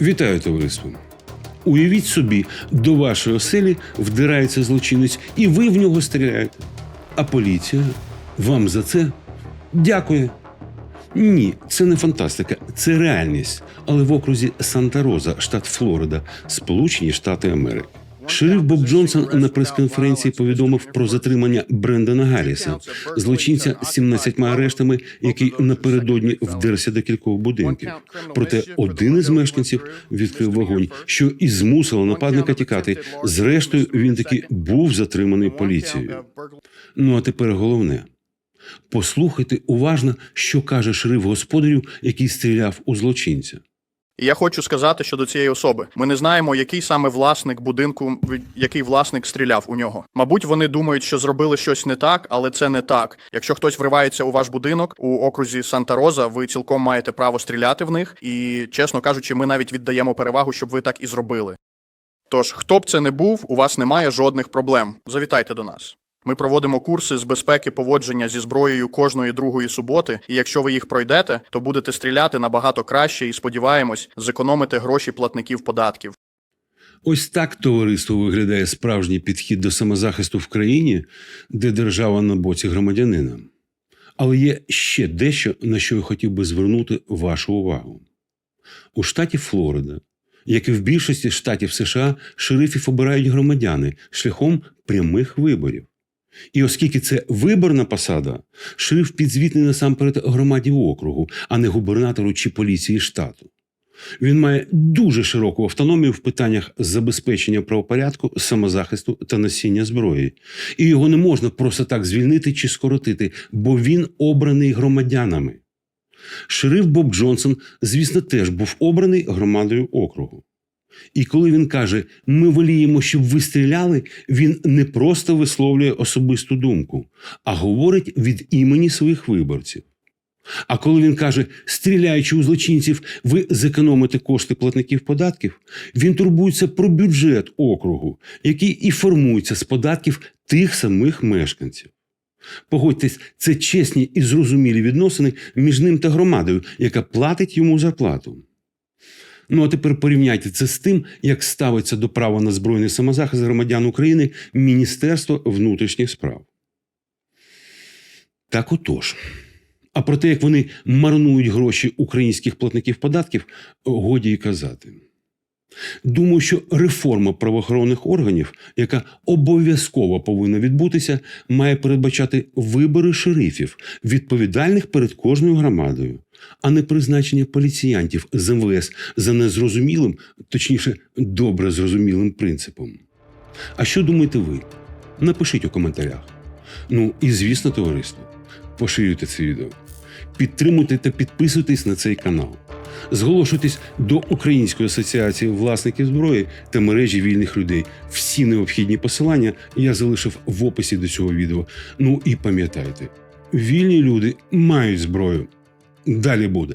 Вітаю, товариство. Уявіть собі, до вашої оселі вдирається злочинець, і ви в нього стріляєте. А поліція вам за це дякує. Ні, це не фантастика, це реальність. Але в окрузі Санта-Роза, штат Флорида, Сполучені Штати Америки. Шериф Боб Джонсон на прес-конференції повідомив про затримання Брендана Гарріса, злочинця з 17 арештами, який напередодні вдерся до кількох будинків. Проте один із мешканців відкрив вогонь, що і змусило нападника тікати. Зрештою, він таки був затриманий поліцією. Ну а тепер головне. Послухайте уважно, що каже шериф господарю, який стріляв у злочинця. І я хочу сказати щодо цієї особи. Ми не знаємо, який саме власник будинку, який власник стріляв у нього. Мабуть, вони думають, що зробили щось не так, але це не так. Якщо хтось вривається у ваш будинок у окрузі Санта-Роза, ви цілком маєте право стріляти в них. І, чесно кажучи, ми навіть віддаємо перевагу, щоб ви так і зробили. Тож, хто б це не був, у вас немає жодних проблем. Завітайте до нас. Ми проводимо курси з безпеки поводження зі зброєю кожної другої суботи, і якщо ви їх пройдете, то будете стріляти набагато краще і сподіваємось, зекономити гроші платників податків. Ось так товариство виглядає справжній підхід до самозахисту в країні, де держава на боці громадянина. Але є ще дещо, на що я хотів би звернути вашу увагу. У штаті Флорида, як і в більшості штатів США, шерифів обирають громадяни шляхом прямих виборів. І оскільки це виборна посада, шериф підзвітний насамперед громаді округу, а не губернатору чи поліції штату. Він має дуже широку автономію в питаннях забезпечення правопорядку, самозахисту та носіння зброї. І його не можна просто так звільнити чи скоротити, бо він обраний громадянами. Шериф Боб Джонсон, звісно, теж був обраний громадою округу. І коли він каже, ми воліємо, щоб ви стріляли, він не просто висловлює особисту думку, а говорить від імені своїх виборців. А коли він каже, стріляючи у злочинців, ви зекономите кошти платників податків, він турбується про бюджет округу, який і формується з податків тих самих мешканців. Погодьтесь, це чесні і зрозумілі відносини між ним та громадою, яка платить йому зарплату. Ну а тепер порівняйте це з тим, як ставиться до права на збройний самозахист громадян України Міністерство внутрішніх справ. Так отож. А про те, як вони марнують гроші українських платників податків, годі й казати. Думаю, що реформа правоохоронних органів, яка обов'язково повинна відбутися, має передбачати вибори шерифів, відповідальних перед кожною громадою, а не призначення поліціянтів з МВС за незрозумілим, точніше, добре зрозумілим принципом. А що думаєте ви? Напишіть у коментарях. Ну і звісно, товариство, поширюйте це відео, підтримуйте та підписуйтесь на цей канал. Зголошуйтесь до Української асоціації власників зброї та мережі вільних людей. Всі необхідні посилання я залишив в описі до цього відео. Ну і пам'ятайте, вільні люди мають зброю. Далі буде.